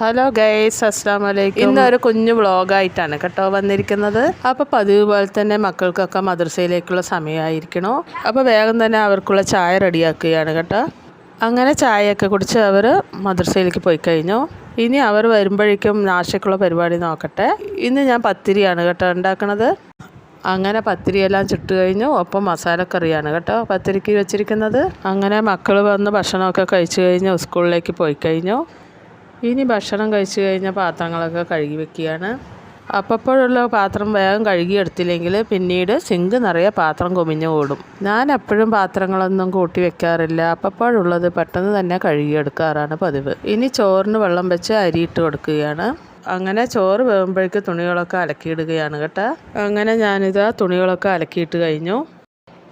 Hello guys അസ്സാം വലൈക്കും ഇന്നൊരു കുഞ്ഞു വ്ളോഗായിട്ടാണ് കേട്ടോ വന്നിരിക്കുന്നത്. അപ്പോൾ പതിവ് പോലെ തന്നെ മക്കൾക്കൊക്കെ മദ്രസയിലേക്കുള്ള സമയമായിരിക്കണോ? അപ്പോൾ വേഗം തന്നെ അവർക്കുള്ള ചായ റെഡിയാക്കുകയാണ് കേട്ടോ. അങ്ങനെ ചായയൊക്കെ കുടിച്ച് അവർ മദ്രസയിലേക്ക് പോയി കഴിഞ്ഞു. ഇനി അവർ വരുമ്പോഴേക്കും നാശക്കുള്ള പരിപാടി നോക്കട്ടെ. ഇന്ന് ഞാൻ പത്തിരിയാണ് കേട്ടോ ഉണ്ടാക്കണത്. അങ്ങനെ പത്തിരിയെല്ലാം ചുട്ട് കഴിഞ്ഞു. ഒപ്പം മസാലക്കറിയാണ് കേട്ടോ പത്തിരിക്ക് വെച്ചിരിക്കുന്നത്. അങ്ങനെ മക്കൾ വന്ന് ഭക്ഷണമൊക്കെ കഴിച്ചു കഴിഞ്ഞു സ്കൂളിലേക്ക് പോയി കഴിഞ്ഞു. ഇനി ഭക്ഷണം കഴിച്ചു കഴിഞ്ഞ പാത്രങ്ങളൊക്കെ കഴുകി വെക്കുകയാണ്. അപ്പോഴുള്ള പാത്രം വേഗം കഴുകിയെടുത്തില്ലെങ്കിൽ പിന്നീട് സിങ്ക് നിറയെ പാത്രം കുമിഞ്ഞു കൂടും ഞാൻ എപ്പോഴും പാത്രങ്ങളൊന്നും കൂട്ടി വെക്കാറില്ല. അപ്പോഴുള്ളത് പെട്ടെന്ന് തന്നെ കഴുകിയെടുക്കാറാണ് പതിവ്. ഇനി ചോറിന് വെള്ളം വെച്ച് അരിയിട്ട് കൊടുക്കുകയാണ്. അങ്ങനെ ചോറ് വേകുമ്പോഴേക്ക് തുണികളൊക്കെ അലക്കിയിടുകയാണ് കേട്ടോ. അങ്ങനെ ഞാനിതാ തുണികളൊക്കെ അലക്കിയിട്ട് കഴിഞ്ഞു.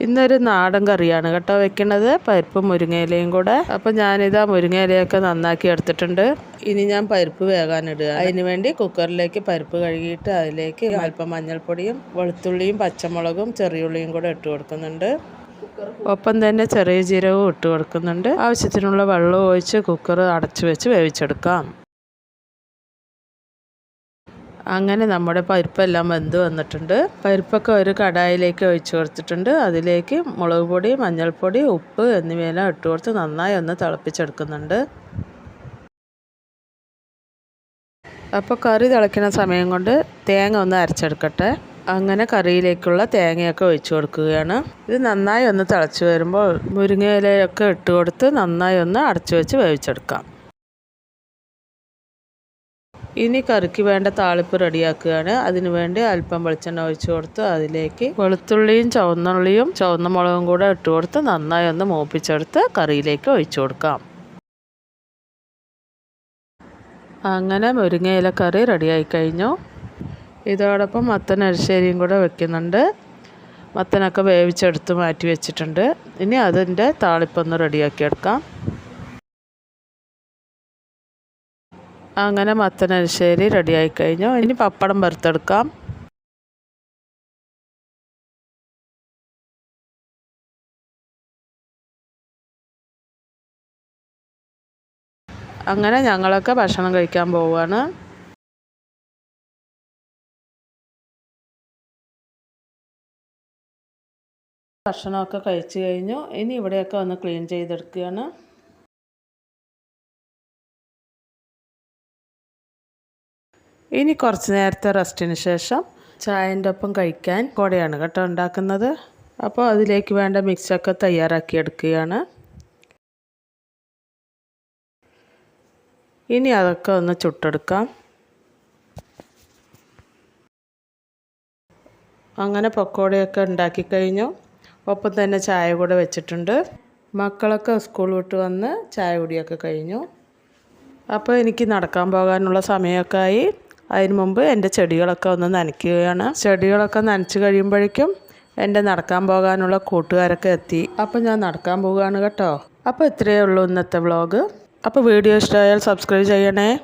ഇന്നൊരു നാടൻ കറിയാണ് കേട്ടോ വെക്കണത്. പരിപ്പും മുരിങ്ങയിലയും കൂടെ. അപ്പം ഞാനിതാ മുരിങ്ങയിലയൊക്കെ നന്നാക്കി എടുത്തിട്ടുണ്ട്. ഇനി ഞാൻ പരിപ്പ് വേകാനിടുക അതിന് വേണ്ടി കുക്കറിലേക്ക് പരിപ്പ് കഴുകിയിട്ട് അതിലേക്ക് അല്പം മഞ്ഞൾപ്പൊടിയും വെളുത്തുള്ളിയും പച്ചമുളകും ചെറിയുള്ളിയും കൂടെ ഇട്ട് കൊടുക്കുന്നുണ്ട്. ഒപ്പം തന്നെ ചെറിയ ജീരകവും ഇട്ട് കൊടുക്കുന്നുണ്ട്. ആവശ്യത്തിനുള്ള വെള്ളം ഒഴിച്ച് കുക്കർ അടച്ചു വെച്ച് വേവിച്ചെടുക്കാം. അങ്ങനെ നമ്മുടെ പരിപ്പെല്ലാം വെന്ത് വന്നിട്ടുണ്ട്. പരിപ്പൊക്കെ ഒരു കടായിലേക്ക് ഒഴിച്ചു കൊടുത്തിട്ടുണ്ട്. അതിലേക്ക് മുളക് പൊടി മഞ്ഞൾപ്പൊടി ഉപ്പ് എന്നിവയെല്ലാം ഇട്ട് കൊടുത്ത് നന്നായി ഒന്ന് തിളപ്പിച്ചെടുക്കുന്നുണ്ട്. അപ്പോൾ കറി തിളയ്ക്കുന്ന സമയം കൊണ്ട് തേങ്ങ ഒന്ന് അരച്ചെടുക്കട്ടെ. അങ്ങനെ കറിയിലേക്കുള്ള തേങ്ങയൊക്കെ ഒഴിച്ചു കൊടുക്കുകയാണ്. ഇത് നന്നായി ഒന്ന് തിളച്ച് വരുമ്പോൾ മുരിങ്ങയിലയൊക്കെ ഇട്ട് കൊടുത്ത് നന്നായി ഒന്ന് അടച്ചു വെച്ച് വേവിച്ചെടുക്കാം. ഇനി കറിക്ക് വേണ്ട താളിപ്പ് റെഡിയാക്കുകയാണ്. അതിനുവേണ്ടി അല്പം വെളിച്ചെണ്ണ ഒഴിച്ചു കൊടുത്ത് അതിലേക്ക് വെളുത്തുള്ളിയും ചുവന്നുള്ളിയും ചുവന്ന മുളകും കൂടെ ഇട്ട് കൊടുത്ത് നന്നായി ഒന്ന് മൂപ്പിച്ചെടുത്ത് കറിയിലേക്ക് ഒഴിച്ചു കൊടുക്കാം. അങ്ങനെ മുരിങ്ങയില കറി റെഡിയായി കഴിഞ്ഞു. ഇതോടൊപ്പം മത്തൻ അരിശ്ശേരിയും കൂടെ വെക്കുന്നുണ്ട്. മത്തനൊക്കെ വേവിച്ചെടുത്ത് മാറ്റി വെച്ചിട്ടുണ്ട്. ഇനി അതിന്റെ താളിപ്പൊന്ന് റെഡിയാക്കി അങ്ങനെ മത്തനരിശ്ശേരി റെഡിയായി കഴിഞ്ഞു ഇനി പപ്പടം വറുത്തെടുക്കാം. അങ്ങനെ ഞങ്ങളൊക്കെ ഭക്ഷണം കഴിക്കാൻ പോവുകയാണ് ഭക്ഷണമൊക്കെ കഴിച്ചു കഴിഞ്ഞു. ഇനി ഇവിടെയൊക്കെ ഒന്ന് ക്ലീൻ ചെയ്തെടുക്കുകയാണ്. ഇനി കുറച്ച് നേരത്തെ റെസ്റ്റിന് ശേഷം ചായന്റെ ഒപ്പം കഴിക്കാൻ കൂടെയാണ് കേട്ടോ ഉണ്ടാക്കുന്നത്. അപ്പോൾ അതിലേക്ക് വേണ്ട മിക്സൊക്കെ തയ്യാറാക്കി എടുക്കുകയാണ് ഇനി അതൊക്കെ ഒന്ന് ചുട്ടെടുക്കാം. അങ്ങനെ പക്കോടയൊക്കെ ഉണ്ടാക്കി കഴിഞ്ഞു. ഒപ്പം തന്നെ ചായ കൂടെ വെച്ചിട്ടുണ്ട്. മക്കളൊക്കെ സ്കൂൾ വിട്ട് വന്ന് ചായ കുടിയൊക്കെ കഴിഞ്ഞു. അപ്പോൾ എനിക്ക് നടക്കാൻ പോകാനുള്ള സമയമൊക്കെ ആയി. അതിന് മുമ്പ് എന്റെ ചെടികളൊക്കെ ഒന്ന് നനയ്ക്കുകയാണ്. ചെടികളൊക്കെ നനച്ച് കഴിയുമ്പോഴേക്കും എന്റെ നടക്കാൻ പോകാനുള്ള കൂട്ടുകാരൊക്കെ എത്തി. അപ്പോൾ ഞാൻ നടക്കാൻ പോവുകയാണ് കേട്ടോ. അപ്പോൾ ഇത്രയേ ഉള്ളൂ ഇന്നത്തെ വ്ളോഗ് അപ്പോൾ വീഡിയോ ഇഷ്ടമായാൽ സബ്സ്ക്രൈബ് ചെയ്യണേ.